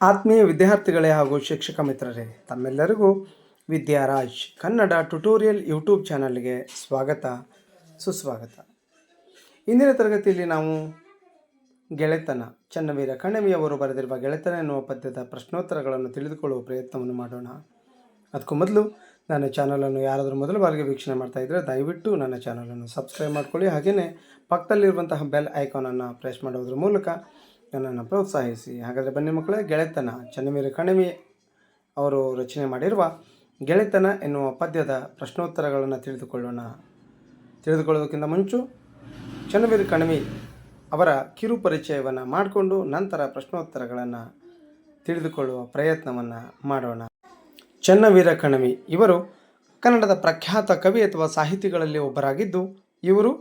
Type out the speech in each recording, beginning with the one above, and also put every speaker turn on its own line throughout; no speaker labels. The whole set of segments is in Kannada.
ಆತ್ಮೀಯ ವಿದ್ಯಾರ್ಥಿಗಳೇ ಹಾಗೂ ಶಿಕ್ಷಕ ಮಿತ್ರರೇ, ತಮ್ಮೆಲ್ಲರಿಗೂ ವಿದ್ಯಾರಾಜ್ ಕನ್ನಡ ಟ್ಯುಟೋರಿಯಲ್ ಯೂಟ್ಯೂಬ್ ಚಾನಲ್ಗೆ ಸ್ವಾಗತ, ಸುಸ್ವಾಗತ. ಇಂದಿನ ತರಗತಿಯಲ್ಲಿ ನಾವು ಗೆಳೆತನ, ಚನ್ನವೀರ ಕಣವಿಯವರು ಬರೆದಿರುವ ಗೆಳೆತನ ಎನ್ನುವ ಪದ್ಯದ ಪ್ರಶ್ನೋತ್ತರಗಳನ್ನು ತಿಳಿದುಕೊಳ್ಳುವ ಪ್ರಯತ್ನವನ್ನು ಮಾಡೋಣ. ಅದಕ್ಕೂ ಮೊದಲು ನನ್ನ ಚಾನಲನ್ನು ಯಾರಾದರೂ ಮೊದಲ ಬಾರಿಗೆ ವೀಕ್ಷಣೆ ಮಾಡ್ತಾ ಇದ್ದರೆ ದಯವಿಟ್ಟು ನನ್ನ ಚಾನಲನ್ನು ಸಬ್ಸ್ಕ್ರೈಬ್ ಮಾಡ್ಕೊಳ್ಳಿ. ಹಾಗೆಯೇ ಪಕ್ಕದಲ್ಲಿರುವಂತಹ ಬೆಲ್ ಐಕಾನನ್ನು ಪ್ರೆಸ್ ಮಾಡೋದ್ರ ಮೂಲಕ ನನ್ನನ್ನು ಪ್ರೋತ್ಸಾಹಿಸಿ. ಹಾಗಾದರೆ ಬನ್ನಿ ಮಕ್ಕಳೇ, ಗೆಳೆತನ, ಚನ್ನವೀರ ಕಣಿವೆ ಅವರು ರಚನೆ ಮಾಡಿರುವ ಗೆಳೆತನ ಎನ್ನುವ ಪದ್ಯದ ಪ್ರಶ್ನೋತ್ತರಗಳನ್ನು ತಿಳಿದುಕೊಳ್ಳೋಣ. ತಿಳಿದುಕೊಳ್ಳೋದಕ್ಕಿಂತ ಮುಂಚು ಚನ್ನವೀರ ಕಣಿವೆ ಅವರ ಕಿರು ಪರಿಚಯವನ್ನು ಮಾಡಿಕೊಂಡು ನಂತರ ಪ್ರಶ್ನೋತ್ತರಗಳನ್ನು ತಿಳಿದುಕೊಳ್ಳುವ ಪ್ರಯತ್ನವನ್ನು ಮಾಡೋಣ. ಚನ್ನವೀರ ಕಣವಿ ಇವರು ಕನ್ನಡದ ಪ್ರಖ್ಯಾತ ಕವಿ ಅಥವಾ ಸಾಹಿತಿಗಳಲ್ಲಿ ಒಬ್ಬರಾಗಿದ್ದು, ಇವರು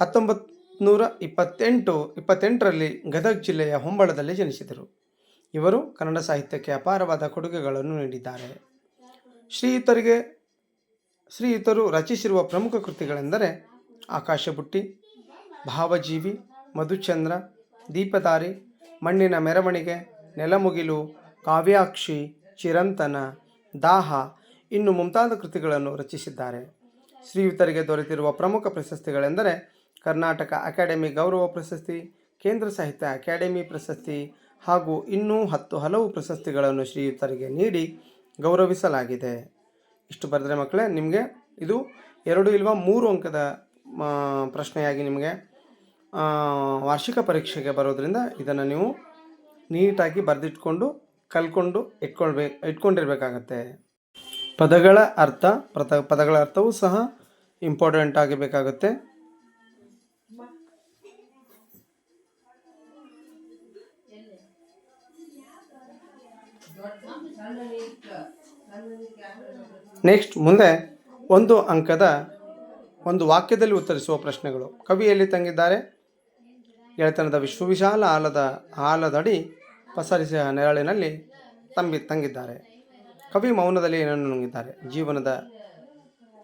ಹತ್ತೊಂಬತ್ತು ನೂರ ಇಪ್ಪತ್ತೆಂಟು, ಇಪ್ಪತ್ತೆಂಟರಲ್ಲಿ ಗದಗ ಜಿಲ್ಲೆಯ ಹೊಂಬಳದಲ್ಲಿ ಜನಿಸಿದರು. ಇವರು ಕನ್ನಡ ಸಾಹಿತ್ಯಕ್ಕೆ ಅಪಾರವಾದ ಕೊಡುಗೆಗಳನ್ನು ನೀಡಿದ್ದಾರೆ. ಶ್ರೀಯುತರಿಗೆ, ಶ್ರೀಯುತರು ರಚಿಸಿರುವ ಪ್ರಮುಖ ಕೃತಿಗಳೆಂದರೆ ಆಕಾಶಬುಟ್ಟಿ, ಭಾವಜೀವಿ, ಮಧುಚಂದ್ರ ದೀಪದಾರಿ ಮಣ್ಣಿನ ಮೆರವಣಿಗೆ, ನೆಲಮುಗಿಲು, ಕಾವ್ಯಾಕ್ಷಿ, ಚಿರಂತನ, ದಾಹ ಇನ್ನು ಮುಂತಾದ ಕೃತಿಗಳನ್ನು ರಚಿಸಿದ್ದಾರೆ. ಶ್ರೀಯುತರಿಗೆ ದೊರೆತಿರುವ ಪ್ರಮುಖ ಪ್ರಶಸ್ತಿಗಳೆಂದರೆ ಕರ್ನಾಟಕ ಅಕಾಡೆಮಿ ಗೌರವ ಪ್ರಶಸ್ತಿ, ಕೇಂದ್ರ ಸಾಹಿತ್ಯ ಅಕಾಡೆಮಿ ಪ್ರಶಸ್ತಿ ಹಾಗೂ ಇನ್ನೂ ಹತ್ತು ಹಲವು ಪ್ರಶಸ್ತಿಗಳನ್ನು ಶ್ರೀಯುತರಿಗೆ ನೀಡಿ ಗೌರವಿಸಲಾಗಿದೆ. ಇಷ್ಟು ಬರೆದರೆ ಮಕ್ಕಳೇ, ನಿಮಗೆ ಇದು ಎರಡು ಇಲ್ವ ಮೂರು ಅಂಕದ ಪ್ರಶ್ನೆಯಾಗಿ ನಿಮಗೆ ವಾರ್ಷಿಕ ಪರೀಕ್ಷೆಗೆ ಬರೋದರಿಂದ ಇದನ್ನು ನೀವು ನೀಟಾಗಿ ಬರೆದಿಟ್ಕೊಂಡು, ಕಲ್ಕೊಂಡು ಇಟ್ಕೊಳ್ಬೇಕು ಇಟ್ಕೊಂಡಿರಬೇಕಾಗತ್ತೆ. ಪದಗಳ ಅರ್ಥ ಪದಗಳ ಅರ್ಥವೂ ಸಹ ಇಂಪಾರ್ಟೆಂಟ್ ಆಗಿಬೇಕಾಗುತ್ತೆ ನೆಕ್ಸ್ಟ್ ಮುಂದೆ ಒಂದು ಅಂಕದ ಒಂದು ವಾಕ್ಯದಲ್ಲಿ ಉತ್ತರಿಸುವ ಪ್ರಶ್ನೆಗಳು. ಕವಿ ಎಲ್ಲಿ ತಂಗಿದ್ದಾರೆ? ಗೆಳೆತನದ ವಿಶ್ವವಿಶಾಲ ಆಲದ ಆಲದಡಿ ಪಸರಿಸಿದ ನೆರಳಿನಲ್ಲಿ ತಂಬಿ ತಂಗಿದ್ದಾರೆ. ಕವಿ ಮೌನದಲ್ಲಿ ಏನನ್ನು ನುಂಗಿದ್ದಾರೆ? ಜೀವನದ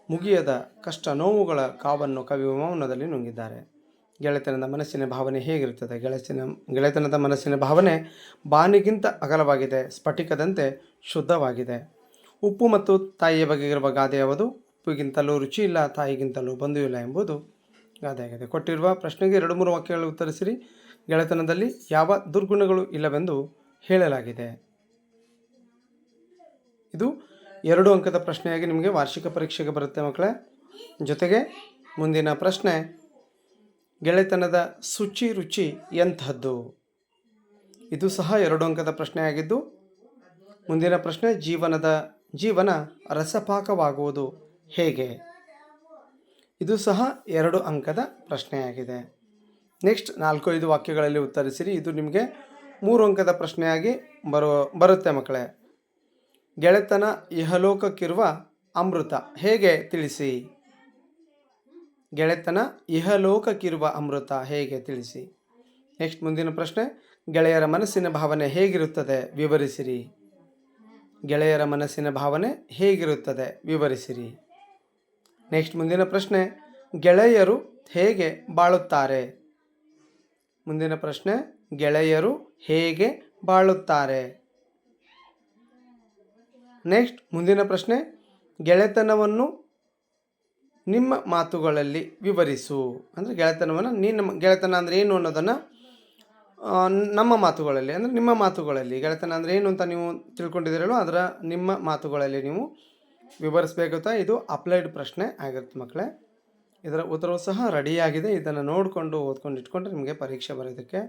ಮುಗಿಯದ ಕಷ್ಟ ನೋವುಗಳ ಕಾವನ್ನು ಕವಿ ಮೌನದಲ್ಲಿ ನುಂಗಿದ್ದಾರೆ. ಗೆಳೆತನದ ಮನಸ್ಸಿನ ಭಾವನೆ ಹೇಗಿರುತ್ತದೆ? ಗೆಳೆತನ, ಗೆಳೆತನದ ಮನಸ್ಸಿನ ಭಾವನೆ ಬಾನಿಗಿಂತ ಅಗಲವಾಗಿದೆ, ಸ್ಫಟಿಕದಂತೆ ಶುದ್ಧವಾಗಿದೆ. ಉಪ್ಪು ಮತ್ತು ತಾಯಿಯ ಬಗೆಗಿರುವ ಗಾದೆ ಯಾವುದು? ಉಪ್ಪಿಗಿಂತಲೂ ರುಚಿ ಇಲ್ಲ, ತಾಯಿಗಿಂತಲೂ ಬಂಧು ಇಲ್ಲ ಎಂಬುದು ಗಾದೆಯಾಗಿದೆ. ಕೊಟ್ಟಿರುವ ಪ್ರಶ್ನೆಗೆ ಎರಡು ಮೂರು ವಾಕ್ಯಗಳು ಉತ್ತರಿಸಿರಿ. ಗೆಳೆತನದಲ್ಲಿ ಯಾವ ದುರ್ಗುಣಗಳು ಇಲ್ಲವೆಂದು ಹೇಳಲಾಗಿದೆ. ಇದು ಎರಡು ಅಂಕದ ಪ್ರಶ್ನೆಯಾಗಿ ನಿಮಗೆ ವಾರ್ಷಿಕ ಪರೀಕ್ಷೆಗೆ ಬರುತ್ತೆ ಮಕ್ಕಳೇ. ಜೊತೆಗೆ ಮುಂದಿನ ಪ್ರಶ್ನೆ ಗೆಳೆತನದ ಶುಚಿ ರುಚಿ ಎಂಥದ್ದು? ಇದು ಸಹ ಎರಡು ಅಂಕದ ಪ್ರಶ್ನೆಯಾಗಿದ್ದು, ಮುಂದಿನ ಪ್ರಶ್ನೆ ಜೀವನದ, ಜೀವನ ರಸಪಾಕವಾಗುವುದು ಹೇಗೆ? ಇದು ಸಹ ಎರಡು ಅಂಕದ ಪ್ರಶ್ನೆಯಾಗಿದೆ. ನೆಕ್ಸ್ಟ್ ನಾಲ್ಕು ಐದು ವಾಕ್ಯಗಳಲ್ಲಿ ಉತ್ತರಿಸಿರಿ. ಇದು ನಿಮಗೆ ಮೂರು ಅಂಕದ ಪ್ರಶ್ನೆಯಾಗಿ ಬರೋ, ಬರುತ್ತೆ ಮಕ್ಕಳೇ. ಗೆಳೆತನ ಇಹಲೋಕಕ್ಕಿರುವ ಅಮೃತ ಹೇಗೆ ತಿಳಿಸಿ? ಗೆಳೆತನ ಇಹಲೋಕಕ್ಕಿರುವ ಅಮೃತ ಹೇಗೆ ತಿಳಿಸಿ? ನೆಕ್ಸ್ಟ್ ಮುಂದಿನ ಪ್ರಶ್ನೆ, ಗೆಳೆಯರ ಮನಸ್ಸಿನ ಭಾವನೆ ಹೇಗಿರುತ್ತದೆ ವಿವರಿಸಿರಿ. ಗೆಳೆಯರ ಮನಸ್ಸಿನ ಭಾವನೆ ಹೇಗಿರುತ್ತದೆ ವಿವರಿಸಿರಿ. ನೆಕ್ಸ್ಟ್ ಮುಂದಿನ ಪ್ರಶ್ನೆ, ಗೆಳೆಯರು ಹೇಗೆ ಬಾಳುತ್ತಾರೆ? ಮುಂದಿನ ಪ್ರಶ್ನೆ, ಗೆಳೆಯರು ಹೇಗೆ ಬಾಳುತ್ತಾರೆ? ನೆಕ್ಸ್ಟ್ ಮುಂದಿನ ಪ್ರಶ್ನೆ, ಗೆಳೆತನವನ್ನು ನಿಮ್ಮ ಮಾತುಗಳಲ್ಲಿ ವಿವರಿಸು. ಅಂದರೆ ಗೆಳೆತನವನ್ನು ನೀನು ಗೆಳೆತನ ಅಂದರೆ ಏನು ಅನ್ನೋದನ್ನು ನಮ್ಮ ಮಾತುಗಳಲ್ಲಿ, ಅಂದರೆ ನಿಮ್ಮ ಮಾತುಗಳಲ್ಲಿ. ಗೆಳೆತನ ಅಂದರೆ ಏನು ಅಂತ ನೀವು ತಿಳ್ಕೊಂಡಿದ್ದೀರಲ್ಲೋ ಅದರ ನಿಮ್ಮ ಮಾತುಗಳಲ್ಲಿ ನೀವು ವಿವರಿಸಬೇಕಾಗುತ್ತಾ? ಇದು ಅಪ್ಲೈಡ್ ಪ್ರಶ್ನೆ ಆಗಿರುತ್ತೆ ಮಕ್ಕಳೇ. ಇದರ ಉತ್ತರವು ಸಹ ರೆಡಿಯಾಗಿದೆ. ಇದನ್ನು ನೋಡಿಕೊಂಡು ಓದ್ಕೊಂಡು ಇಟ್ಕೊಂಡ್ರೆ ನಿಮಗೆ ಪರೀಕ್ಷೆ ಬರೋದಕ್ಕೆ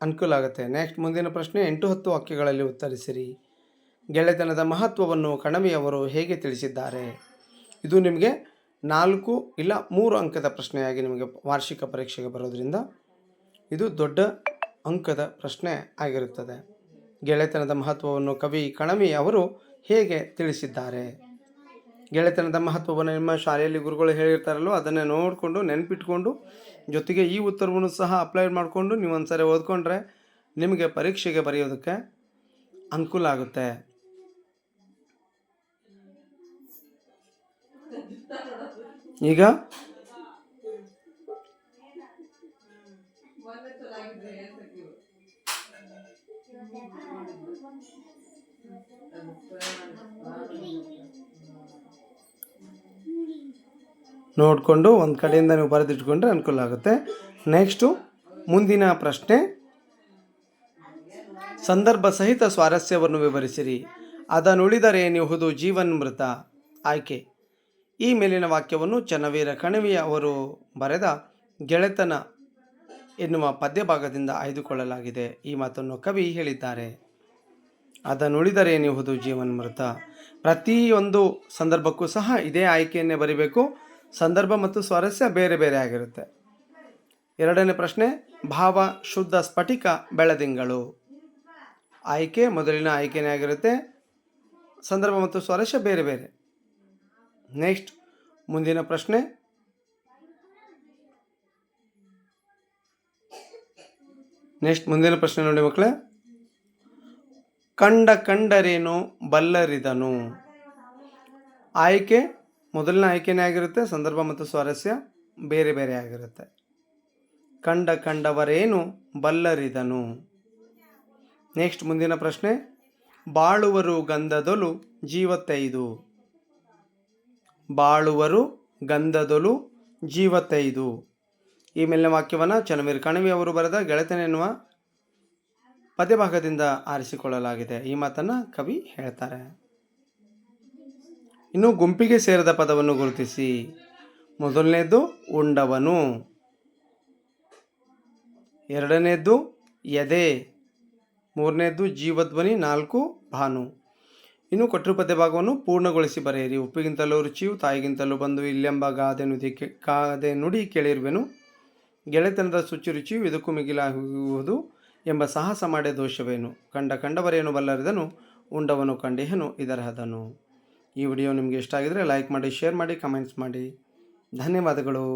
ಅನುಕೂಲ ಆಗುತ್ತೆ. ನೆಕ್ಸ್ಟ್ ಮುಂದಿನ ಪ್ರಶ್ನೆ, ಎಂಟು ಹತ್ತು ವಾಕ್ಯಗಳಲ್ಲಿ ಉತ್ತರಿಸಿರಿ. ಗೆಳೆತನದ ಮಹತ್ವವನ್ನು ಕಣವಿಯವರು ಹೇಗೆ ತಿಳಿಸಿದ್ದಾರೆ? ಇದು ನಿಮಗೆ ನಾಲ್ಕು ಇಲ್ಲ ಮೂರು ಅಂಕದ ಪ್ರಶ್ನೆಯಾಗಿ ನಿಮಗೆ ವಾರ್ಷಿಕ ಪರೀಕ್ಷೆಗೆ ಬರೋದ್ರಿಂದ ಇದು ದೊಡ್ಡ ಅಂಕದ ಪ್ರಶ್ನೆ ಆಗಿರುತ್ತದೆ. ಗೆಳೆತನದ ಮಹತ್ವವನ್ನು ಕವಿ ಕಣವಿ ಅವರು ಹೇಗೆ ತಿಳಿಸಿದ್ದಾರೆ? ಗೆಳೆತನದ ಮಹತ್ವವನ್ನು ನಿಮ್ಮ ಶಾಲೆಯಲ್ಲಿ ಗುರುಗಳು ಹೇಳಿರ್ತಾರಲ್ಲೋ ಅದನ್ನೇ ನೋಡಿಕೊಂಡು, ನೆನಪಿಟ್ಕೊಂಡು, ಜೊತೆಗೆ ಈ ಉತ್ತರವನ್ನು ಸಹ ಅಪ್ಲೈ ಮಾಡಿಕೊಂಡು ನೀವು ಒಂದ್ಸರಿ ಓದ್ಕೊಂಡ್ರೆ ನಿಮಗೆ ಪರೀಕ್ಷೆಗೆ ಬರೆಯೋದಕ್ಕೆ ಅನುಕೂಲ ಆಗುತ್ತೆ. ಈಗ? ನೋಡಿಕೊಂಡು ಒಂದು ಕಡೆಯಿಂದ ನೀವು ಬರೆದಿಟ್ಕೊಂಡ್ರೆ ಅನುಕೂಲ ಆಗುತ್ತೆ. ನೆಕ್ಸ್ಟು ಮುಂದಿನ ಪ್ರಶ್ನೆ. ಸಂದರ್ಭ ಸಹಿತ ಸ್ವಾರಸ್ಯವನ್ನು ವಿವರಿಸಿರಿ. ಅದನುಳಿದರೇನಿಹುದು ಜೀವನ್ಮೃತ. ಆಯ್ಕೆ. ಈ ಮೇಲಿನ ವಾಕ್ಯವನ್ನು ಚನ್ನವೀರ ಕಣವಿ ಅವರು ಬರೆದ ಗೆಳೆತನ ಎನ್ನುವ ಪದ್ಯಭಾಗದಿಂದ ಆಯ್ದುಕೊಳ್ಳಲಾಗಿದೆ. ಈ ಮಾತನ್ನು ಕವಿ ಹೇಳಿದ್ದಾರೆ. ಅದನುಳಿದರೇನಿಹುದು ಜೀವನ್ಮೃತ. ಪ್ರತಿಯೊಂದು ಸಂದರ್ಭಕ್ಕೂ ಸಹ ಇದೇ ಆಯ್ಕೆಯನ್ನೇ ಬರಿಬೇಕು. ಸಂದರ್ಭ ಮತ್ತು ಸ್ವಾರಸ್ಯ ಬೇರೆ ಬೇರೆ ಆಗಿರುತ್ತೆ. ಎರಡನೇ ಪ್ರಶ್ನೆ, ಭಾವ ಶುದ್ಧ ಸ್ಫಟಿಕ ಬೆಳದಿಂಗಳು. ಆಯ್ಕೆ ಮೊದಲಿನ ಆಯ್ಕೆನೇ ಆಗಿರುತ್ತೆ. ಸಂದರ್ಭ ಮತ್ತು ಸ್ವಾರಸ್ಯ ಬೇರೆ ಬೇರೆ. ನೆಕ್ಸ್ಟ್ ಮುಂದಿನ ಪ್ರಶ್ನೆ. ನೆಕ್ಸ್ಟ್ ಮುಂದಿನ ಪ್ರಶ್ನೆ ನೋಡಿ ಮಕ್ಕಳೇ. ಕಂಡ ಕಂಡರೇನು, ಬಲ್ಲರಿದನು. ಆಯ್ಕೆ, ಮೊದಲಿನ ಆಯ್ಕೆನೇ ಆಗಿರುತ್ತೆ, ಸಂದರ್ಭ ಮತ್ತು ಸ್ವಾರಸ್ಯ ಬೇರೆ ಬೇರೆ ಆಗಿರುತ್ತೆ. ಕಂಡ ಕಂಡವರೇನು, ಬಲ್ಲರಿದನು. ನೆಕ್ಸ್ಟ್ ಮುಂದಿನ ಪ್ರಶ್ನೆ. ಬಾಳುವರು ಗಂಧದೊಲು, ಜೀವತ್ತೈದು. ಬಾಳುವರು ಗಂಧದಲು ಜೀವತೈದು ಈ ಮೇಲಿನ ವಾಕ್ಯವನ್ನು ಚನ್ನವೀರ್ ಕಣವಿ ಅವರು ಬರೆದ ಗೆಳೆತನ ಎನ್ನುವ ಪದ್ಯಭಾಗದಿಂದ ಆರಿಸಿಕೊಳ್ಳಲಾಗಿದೆ. ಈ ಮಾತನ್ನು ಕವಿ ಹೇಳ್ತಾರೆ. ಇನ್ನು ಗುಂಪಿಗೆ ಸೇರಿದ ಪದವನ್ನು ಗುರುತಿಸಿ. ಮೊದಲನೇದು ಉಂಡವನು. ಎರಡನೇದು ಎದೆ. ಮೂರನೇದು ಜೀವಧ್ವನಿ, ನಾಲ್ಕು ಭಾನು. ಇನ್ನು ಕೊಟ್ಟರು ಪದ್ಯ ಭಾಗವನ್ನು ಪೂರ್ಣಗೊಳಿಸಿ ಬರೆಯಿರಿ. ಉಪ್ಪಿಗಿಂತಲೂ ರುಚಿಯು, ತಾಯಿಗಿಂತಲೂ ಬಂದು ಇಲ್ಲೆಂಬ ಗಾದೆ ನುಡಿ ಗಾದೆ ನುಡಿ ಕೇಳಿರುವೆನು. ಗೆಳೆತನದ ಶುಚಿ ರುಚಿಯು ಇದಕ್ಕೂ ಮಿಗಿಲಾಗುವುದು ಎಂಬ ಸಾಹಸ ಮಾಡೇ ದೋಷವೇನು? ಕಂಡ ಕಂಡವರೇನು ಬಲ್ಲರಿದನು? ಉಂಡವನು ಕಂಡಿಹನು ಇದರಹದನು. ಈ ವಿಡಿಯೋ ನಿಮಗೆ ಇಷ್ಟ ಆಗಿದರೆ ಲೈಕ್ ಮಾಡಿ, ಶೇರ್ ಮಾಡಿ, ಕಮೆಂಟ್ಸ್ ಮಾಡಿ. ಧನ್ಯವಾದಗಳು.